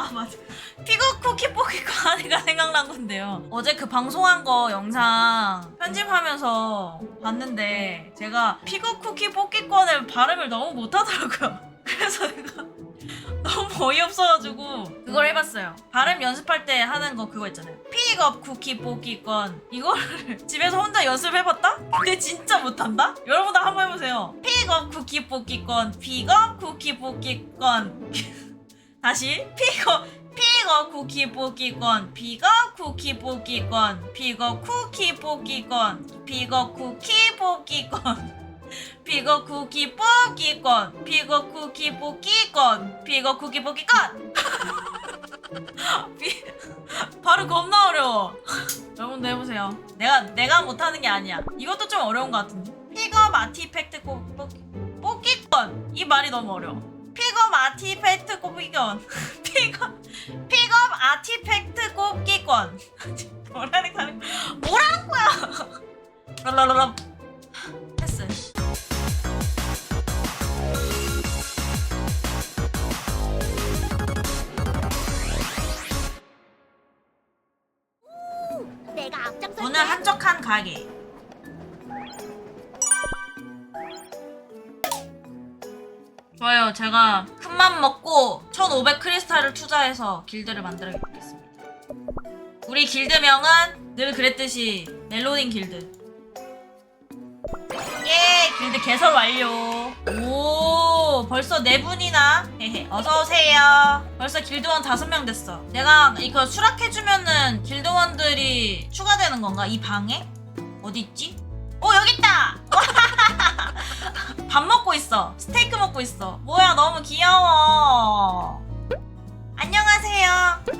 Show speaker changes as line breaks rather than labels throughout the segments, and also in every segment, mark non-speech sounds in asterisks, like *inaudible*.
아 맞아. 피그 쿠키 뽑기거 하니까 생각난 건데요. 어제 그 방송한 거 영상 편집하면서 봤는데 제가 피그 쿠키 뽑기권을 발음을 너무 못하더라고요. *laughs* 그래서 내가 *laughs* 너무 어이없어가지고 그걸 해봤어요. 발음 연습할 때 하는 거 그거 있잖아요. 픽업 쿠키 뽑기권. 이거를 *laughs* 집에서 혼자 연습해봤다? 근데 진짜 못한다? 여러분도 한번 해보세요. 픽업 쿠키 뽑기권 픽업 쿠키 뽑기권 다시 픽업 픽업 쿠키 뽑기권 픽업 쿠키 뽑기권 픽업 쿠키 뽑기권 픽업 쿠키 뽑기권 *laughs* 픽업 쿠키 뽑기권 픽업 쿠키 뽑기권 픽업 쿠키 뽑기권. *laughs* 피- 발음 겁나 어려워. 여러분도 해보세요. 내가 내가 못하는 게 아니야. 이것도 좀 어려운 것 같은데. 픽업 아티팩트 꼽- 뽑기 뽑기권. 이 말이 너무 어려워 픽업 아티팩트 뽑기권. *laughs* 픽업 픽업 아티팩트 뽑기권. *laughs* 뭐라는 거야? 뭐라는 거야? *laughs*
내가 앞장설
오늘 한적한 가게 좋아요. 제가 큰맘 먹고 1500 크리스탈을 투자해서 길드를 만들어겠습니다. 우리 길드명은 늘 그랬듯이 멜로딘 길드. 예 길드 개설 완료. 오 벌써 네 분이나? 헤헤 어서 오세요. 벌써 길드원 다섯 명 됐어. 내가 이거 수락해주면은 길드원들이 추가되는 건가? 이 방에? 어딨지? 오 여기 있다 *laughs* *laughs* 밥 먹고 있어 스테이크 먹고 있어 뭐야 너무 귀여워 안녕하세요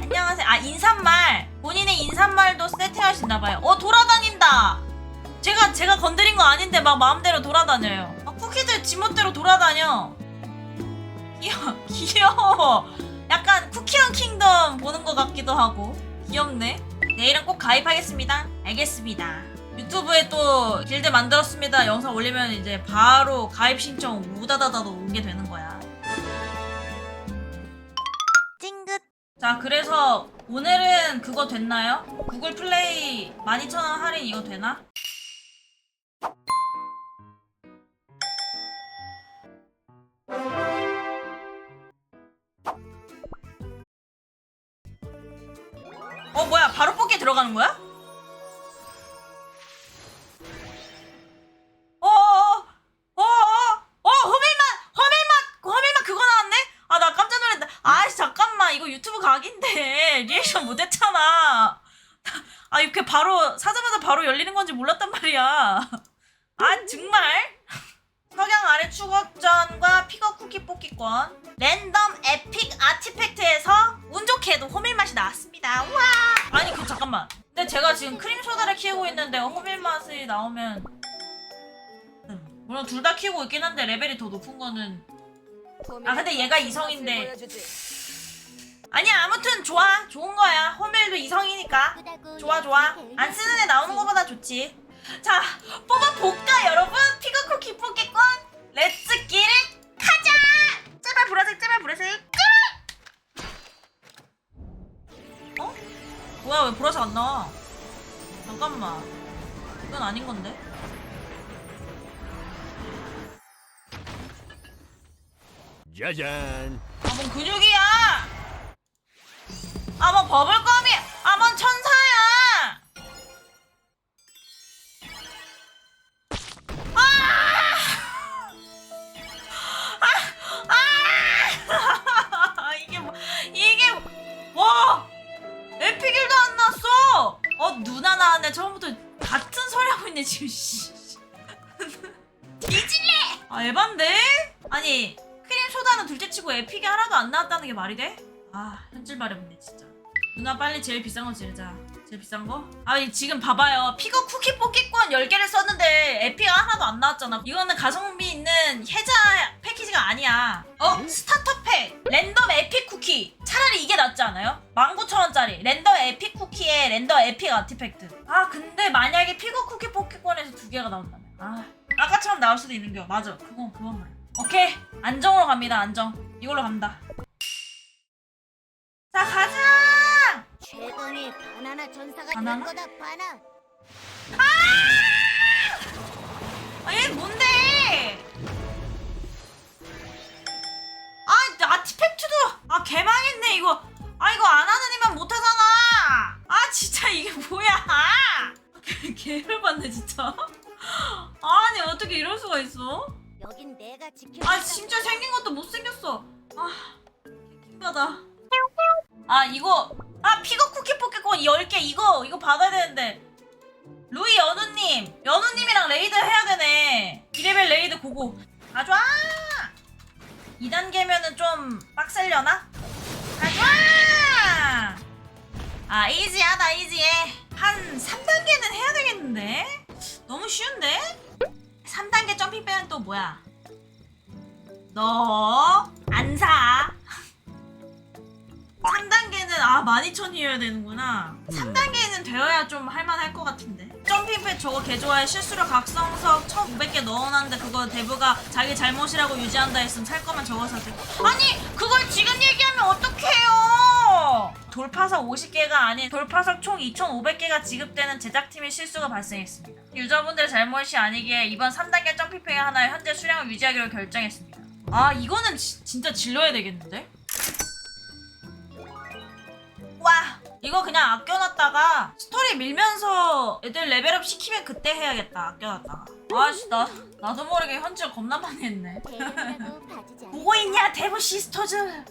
안녕하세요 아 인사말 본인의 인사말도 세팅하신다봐요 어 돌아다닌다 제가 제가 건드린 거 아닌데 막 마음대로 돌아다녀요. 아, 쿠키들 지멋대로 돌아다녀. 귀여워, *laughs* 귀여워. 약간 쿠키런 킹덤 보는 것 같기도 하고 귀엽네. 내일은 꼭 가입하겠습니다. 알겠습니다. 유튜브에 또 길드 만들었습니다. 영상 올리면 이제 바로 가입 신청 우다다다도 오게 되는 거야.
찡긋
자, 그래서 오늘은 그거 됐나요? 구글 플레이 12,000원 할인 이거 되나? 어, 뭐야? 바로 뽑기 들어가는 거야? 아, 이렇게 바로, 사자마자 바로 열리는 건지 몰랐단 말이야. *laughs* 아, 정말? 석양 아래 추격전과 픽업 쿠키 뽑기권. 랜덤 에픽 아티팩트에서 운 좋게도 호밀 맛이 나왔습니다. 우와! 아니, 그, 잠깐만. 근데 제가 지금 크림 소다를 키우고 있는데 호밀 맛이 나오면. 음, 물론 둘 다 키우고 있긴 한데 레벨이 더 높은 거는 아, 근데 얘가 이성인데. 아니야 아무튼 좋아 좋은 거야 호밀도 이성이니까 좋아 좋아 안 쓰는 애 나오는 거보다 좋지 자 뽑아볼까 여러분 피그쿠키 뽑기권 렛츠 기릿 가자 제발 보라색 제발 보라색 어? 뭐야 왜 보라색 안 나와 잠깐만 이건 아닌 건데
짜잔.
아뭔 근육이야 버블껌이 아뭔 천사야 아! 아! *laughs* 이게 뭐 이게 뭐- 와 에피길도 안 났어 어 누나 나왔네 처음부터 같은 소리 하고 있네 지금 씨. *laughs* 뒤질래 아 에반데 아니 크림 소다는 둘째 치고 에픽이 하나도 안 나왔다는 게 말이 돼? 아 현질 바래보네 진짜 누나 빨리 제일 비싼 거 지르자. 제일 비싼 거? 아니 지금 봐봐요. 피거 쿠키 뽑기권 10개를 썼는데 에픽이 하나도 안 나왔잖아. 이거는 가성비 있는 혜자 패키지가 아니야. 어? 스타터 팩. 랜덤 에픽 쿠키. 차라리 이게 낫지 않아요? 19,000원짜리. 랜덤 에픽 쿠키에 랜덤 에픽 아티팩트. 아 근데 만약에 피거 쿠키 뽑기권에서 두 개가 나온다면? 아 아까처럼 나올 수도 있는 겨. 맞아. 그건 그건 말이야 오케이. 안정으로 갑니다. 안정. 이걸로 갑니다. 자자 가자
바나나 전사가
바나나?
될 거다 바나.
아! 얘 뭔데? 아 아티팩트도! 아 개망했네 이거. 아 이거 안 하는 이만 못하잖아. 아 진짜 이게 뭐야? *laughs* 개- 개를 받네 진짜. 아니 어떻게 이럴 수가 있어?
여긴 내가 지켜.
아 심지어 생긴 것도 못 생겼어. 아 신기하다. 아 이거 아 피거 쿠키 포켓콘 10개 이거 이거 받아야 되는데 루이 연우님 연우님이랑 레이드 해야 되네 2레벨 레이드 고고 아 좋아 2단계면은 좀 빡셀려나? 아 좋아 아 이지하다 이지해 한 3단계는 해야 되겠는데? 너무 쉬운데? 3단계 점핑백은 또 뭐야? 너 안 사. 3단계는 아 12,000이어야 되는구나. 3단계는 되어야 좀 할만할 것 같은데. 점핑팩 저거 개 좋아해. 실수로 각성석 1,500개 넣어놨는데 그거 대부가 자기 잘못이라고 유지한다 했으면 살 거면 저거 사지. 아니 그걸 지금 얘기하면 어떡해요. 돌파석 50개가 아닌 돌파석 총 2,500개가 지급되는 제작팀의 실수가 발생했습니다. 유저분들의 잘못이 아니기에 이번 3단계 점핑팩 하나의 현재 수량을 유지하기로 결정했습니다. 아 이거는 지- 진짜 질러야 되겠는데? 이거 그냥 아껴놨다가 스토리 밀면서 애들 레벨업 시키면 그때 해야겠다 아껴놨다가. 아씨 나 나도 모르게 현질 겁나 많이 했네.
봐주자.
보고 *laughs* 있냐 데브 시스터즈